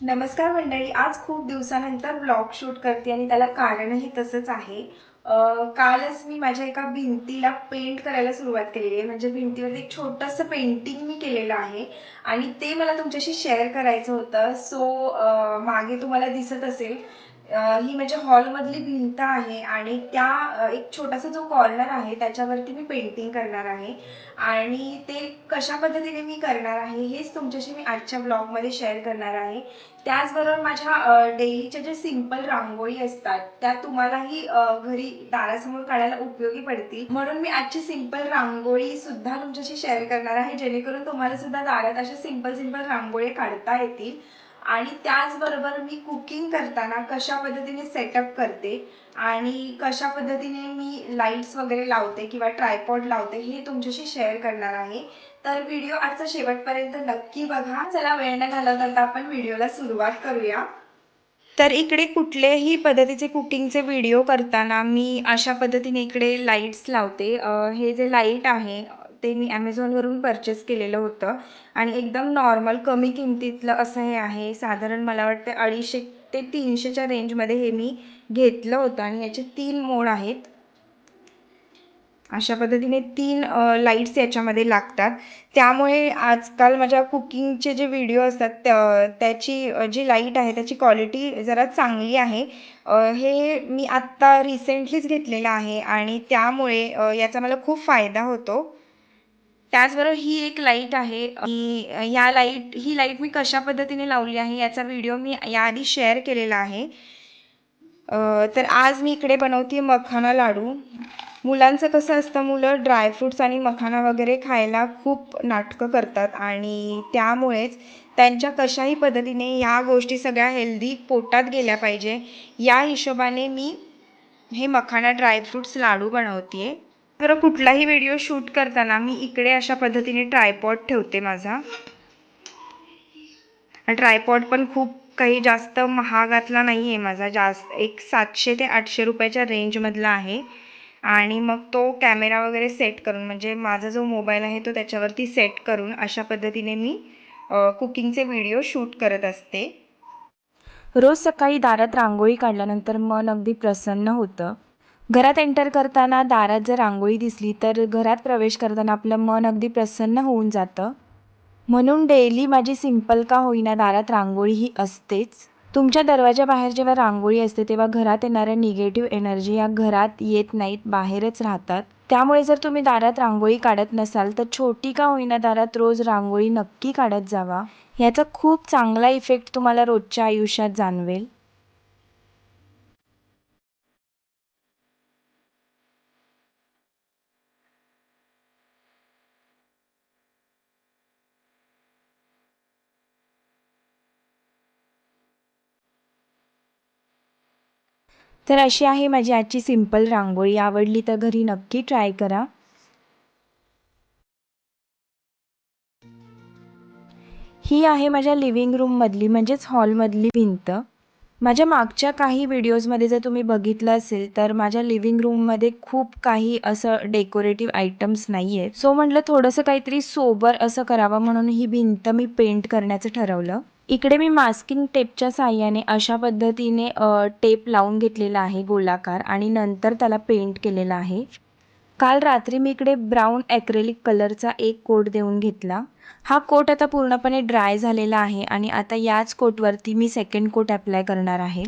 नमस्कार मंडळी आज खूप दिवसानंतर ब्लॉग शूट करते आणि त्याला कारणही तसंच आहे. कालच मी माझ्या एका भिंतीला पेंट करायला सुरुवात केलेली आहे. म्हणजे भिंतीवर एक छोटंसं पेंटिंग मी केलेलं आहे. आणि ते मला तुमच्याशी शेअर करायचं होतं. सो मागे तुम्हाला दिसत असेल. ही म्हणजे हॉलमधली भिंत आहे आणि त्या एक छोटासा जो कॉर्नर आहे त्याच्यावरती मी पेंटिंग करणार आहे. आणि ते कशा पद्धतीने मी करणार आहे हेच तुमच्याशी मी आजच्या ब्लॉगमध्ये शेअर करणार आहे. त्याचबरोबर माझ्या डेलीच्या ज्या सिंपल रांगोळी असतात त्या तुम्हालाही घरी दारासमोर काढायला उपयोगी पडतील. म्हणून मी आजची सिंपल रांगोळी सुद्धा तुमच्याशी शेअर करणार आहे जेणेकरून तुम्हाला सुद्धा दारात अशा सिंपल सिंपल रांगोळी काढता येतील. आणि त्याचबरोबर मी कुकिंग करताना कशा पद्धतीने सेटअप करते आणि कशा पद्धतीने मी लाईट्स वगैरे लावते किंवा ट्रायपॉड लावते हे तुमच्याशी शेअर करणार आहे. तर व्हिडिओ आजचा शेवटपर्यंत नक्की बघा. चला वेळ न घालवता आता आपण व्हिडिओला सुरुवात करूया. तर इकडे कुठल्याही पद्धतीचे कुकिंगचे व्हिडिओ करताना मी अशा पद्धतीने इकडे लाईट्स लावते. हे जे लाइट आहे ते मी ॲमेझॉनवरून परचेस केलेलं होतं. आणि एकदम नॉर्मल कमी किमतीतलं असं हे आहे. साधारण मला वाटतं अडीचशे ते तीनशेच्या रेंजमध्ये हे मी घेतलं होतं. आणि याचे तीन मोड आहेत. अशा पद्धतीने तीन लाईट्स याच्यामध्ये लागतात. त्यामुळे आजकाल माझ्या कुकिंगचे जे व्हिडिओ असतात त्याची जी लाइट आहे त्याची क्वालिटी जरा चांगली आहे. हे मी आत्ता रिसेंटलीच घेतलेलं आहे. आणि त्यामुळे याचा मला खूप फायदा होतो. त्याचबरोबर ही एक लाइट आहे. आणि या लाइट ही लाइट मी कशा पद्धतीने लावली आहे याचा व्हिडिओ मी याआधी शेअर केलेला आहे. तर आज मी इकडे बनवते मखाना लाडू. मुलांचं कसं असतं मुलं ड्रायफ्रुट्स आणि मखाना वगैरे खायला खूप नाटकं करतात आणि त्यामुळेच त्यांच्या कशाही पद्धतीने या गोष्टी सगळ्या हेल्दी पोटात गेल्या पाहिजे. या हिशोबाने मी हे मखाना ड्रायफ्रूट्स लाडू बनवते खरं कुठलाही व्हिडिओ शूट करताना मी इकडे अशा पद्धतीने ट्रायपॉड ठेवते माझा. ट्रायपॉड पण खूप काही जास्त महागातला नाही आहे माझा जास्त एक सातशे ते आठशे रुपयाच्या रेंजमधला आहे. आणि मग तो कॅमेरा वगैरे सेट करून म्हणजे माझा जो मोबाईल आहे तो त्याच्यावरती सेट करून अशा पद्धतीने मी कुकिंगचे व्हिडिओ शूट करत असते. रोज सकाळी दारात रांगोळी काढल्यानंतर मन अगदी प्रसन्न होतं. घरात एंटर करताना दारात जर रांगोळी दिसली तर घरात प्रवेश करताना आपलं मन अगदी प्रसन्न होऊन जातं. म्हणून डेली माझी सिंपल का होईना दारात रांगोळी ही असतेच. तुमच्या दरवाजाबाहेर जेव्हा रांगोळी असते तेव्हा घरात येणाऱ्या निगेटिव्ह एनर्जी या घरात येत नाहीत बाहेरच राहतात. त्यामुळे जर तुम्ही दारात रांगोळी काढत नसाल तर छोटी का होईना दारात रोज रांगोळी नक्की काढत जावा. याचा खूप चांगला इफेक्ट तुम्हाला रोजच्या आयुष्यात जाणवेल. तर अशी आहे माझी आजची सिंपल रांगोळी. आवडली तर घरी नक्की ट्राय करा. ही आहे माझ्या लिव्हिंग रूममधली म्हणजेच हॉलमधली भिंत. माझ्या मागच्या काही व्हिडिओजमध्ये जर तुम्ही बघितलं असेल तर माझ्या लिव्हिंग रूममध्ये खूप काही असं डेकोरेटिव्ह आयटम्स नाही आहेत सो म्हटलं थोडंसं काहीतरी सोबर असं करावं म्हणून ही भिंत मी पेंट करण्याचं ठरवलं. इकडे मी मास्किंग टेपच्या साह्याने अशा पद्धतीने टेप लावून घेतलेला आहे गोलाकार आणि नंतर त्याला पेंट केलेला आहे. काल रात्री मी इकडे ब्राऊन ॲक्रेलिक कलरचा एक कोट देऊन घेतला. हा कोट आता पूर्णपणे ड्राय झालेला आहे आणि आता याच कोटवरती मी सेकंड कोट अप्लाय करणार आहे.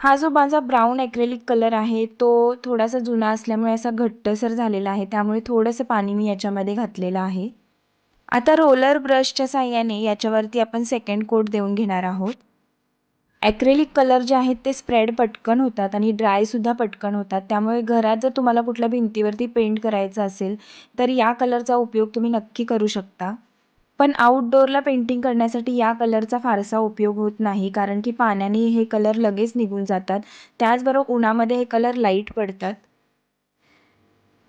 हा जो माझा ब्राऊन ॲक्रेलिक कलर आहे तो थोडासा जुना असल्यामुळे असा घट्टसर झालेला आहे त्यामुळे थोडंसं पाणी मी याच्यामध्ये घातलेलं आहे. आता रोलर ब्रशच्या साह्याने याच्यावरती आपण सेकंड कोट देऊन घेणार आहोत. ॲक्रेलिक कलर जे आहेत ते स्प्रेड पटकन होतात आणि ड्रायसुद्धा पटकन होतात. त्यामुळे घरात जर तुम्हाला कुठल्या भिंतीवरती पेंट करायचं असेल तर या कलरचा उपयोग तुम्ही नक्की करू शकता. पण आउटडोअरला पेंटिंग करण्यासाठी या कलरचा फारसा उपयोग होत नाही कारण की पाण्याने हे कलर लगेच निघून जातात. त्याचबरोबर उन्हामध्ये हे कलर लाइट पडतात.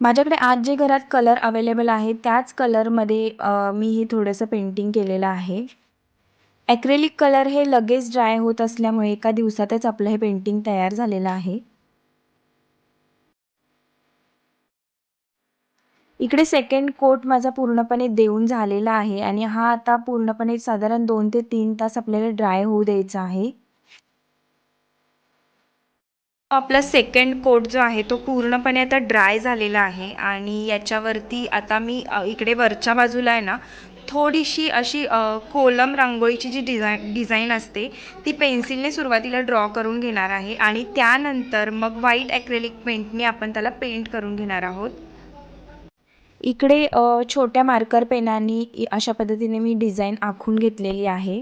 माझ्याकडे आज जे घरात कलर अवेलेबल आहे त्याच कलरमध्ये मी हे थोडंसं पेंटिंग केलेलं आहे. ॲक्रेलिक कलर हे लगेच ड्राय होत असल्यामुळे एका दिवसातच आपलं हे पेंटिंग तयार झालेलं आहे. इकडे सेकंड कोट माझा पूर्णपणे देऊन झालेला आहे आणि हा आता पूर्णपणे साधारण दोन ते तीन तास आपल्याला ड्राय होऊ द्यायचा आहे. आपला सेकंड कोट जो आहे तो पूर्णपणे आता ड्राय झालेला आहे आणि याच्यावरती आता मी इकडे वरच्या बाजूला आहे ना थोडीशी अशी कोलम रांगोळीची जी डिझाईन डिझाईन असते ती पेन्सिलने सुरुवातीला ड्रॉ करून घेणार आहे आणि त्यानंतर मग व्हाईट ॲक्रेलिक पेंटने आपण त्याला पेंट करून घेणार आहोत. इकडे छोट्या मार्कर पेनांनी अशा पद्धतीने मी डिझाईन आखून घेतलेली आहे.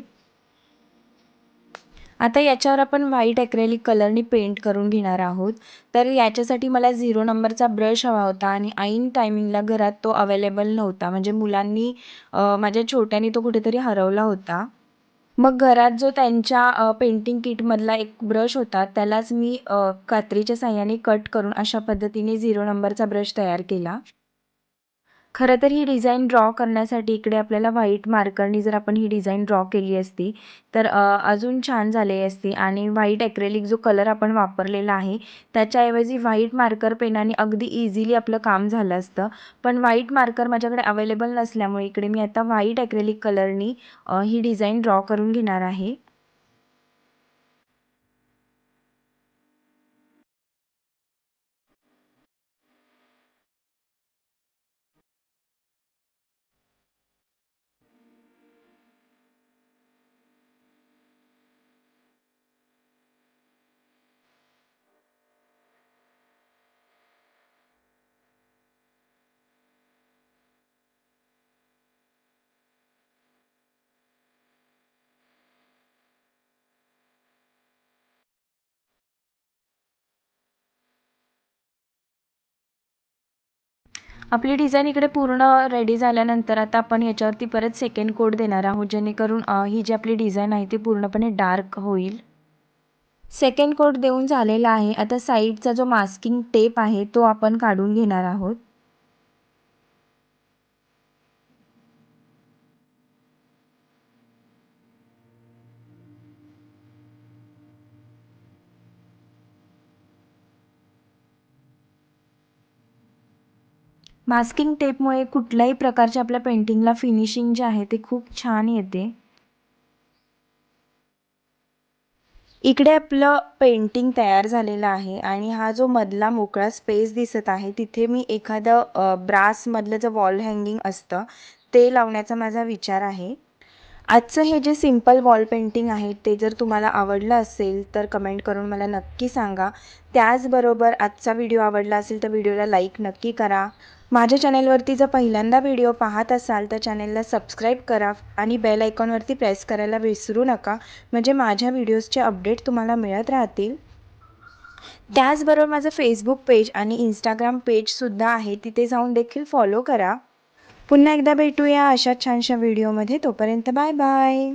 आता याच्यावर आपण व्हाईट ॲक्रेलिक कलरनी पेंट करून घेणार आहोत. तर याच्यासाठी मला झिरो नंबरचा ब्रश हवा होता आणि ऐन टायमिंगला घरात तो अवेलेबल नव्हता. म्हणजे मुलांनी माझ्या छोट्यानी तो कुठेतरी हरवला होता. मग घरात जो त्यांच्या पेंटिंग किटमधला एक ब्रश होता त्यालाच मी कात्रीच्या साह्याने कट करून अशा पद्धतीने झिरो नंबरचा ब्रश तयार केला. खरं तर ही डिझाईन ड्रॉ करण्यासाठी इकडे आपल्याला व्हाईट मार्करनी जर आपण ही डिझाईन ड्रॉ केली असती तर अजून छान झाली असती. आणि व्हाईट ॲक्रेलिक जो कलर आपण वापरलेला आहे त्याच्याऐवजी व्हाईट मार्कर पेनाने अगदी इझिली आपलं काम झालं असतं. पण व्हाईट मार्कर माझ्याकडे अवेलेबल नसल्यामुळे इकडे मी आता व्हाईट ॲक्रेलिक कलरनी ही डिझाईन ड्रॉ करून घेणार आहे. आपली डिझाईन इकडे पूर्ण रेडी झाल्यानंतर आता आपण याच्यावरती परत सेकंड कोट देणार आहोत जेणेकरून ही जी आपली डिझाईन आहे ती पूर्णपणे डार्क होईल. सेकंड कोट देऊन झालेला आहे. आता साईडचा जो मास्किंग टेप आहे तो आपण काढून घेणार आहोत. मास्किंग टेपमुळे कुठल्याही प्रकारच्या आपल्या पेंटिंगला फिनिशिंग जे आहे ते खूप छान येते. इकडे आपलं पेंटिंग तयार झालेलं आहे आणि हा जो मधला मोकळा स्पेस दिसत आहे तिथे मी एखादं ब्रासमधलं जे वॉल हँगिंग असतं ते लावण्याचा माझा विचार आहे. आजचं हे जे सिंपल वॉल पेंटिंग आहे ते जर तुम्हाला आवडलं असेल तर कमेंट करून मला नक्की सांगा. त्याचबरोबर आजचा व्हिडिओ आवडला असेल तर व्हिडिओला लाईक नक्की करा. माझ्या चॅनेलवरती जर पहिल्यांदा व्हिडिओ पाहत असाल तर चॅनेलला सबस्क्राईब करा आणि बेल आयकॉनवरती प्रेस करायला विसरू नका. म्हणजे माझ्या व्हिडिओजचे अपडेट तुम्हाला मिळत राहतील. त्याचबरोबर माझं फेसबुक पेज आणि इंस्टाग्राम पेजसुद्धा आहे. तिथे जाऊन देखील फॉलो करा. पुन्हा एकदा भेटूया अशा छानशा व्हिडिओमध्ये. तोपर्यंत बाय बाय.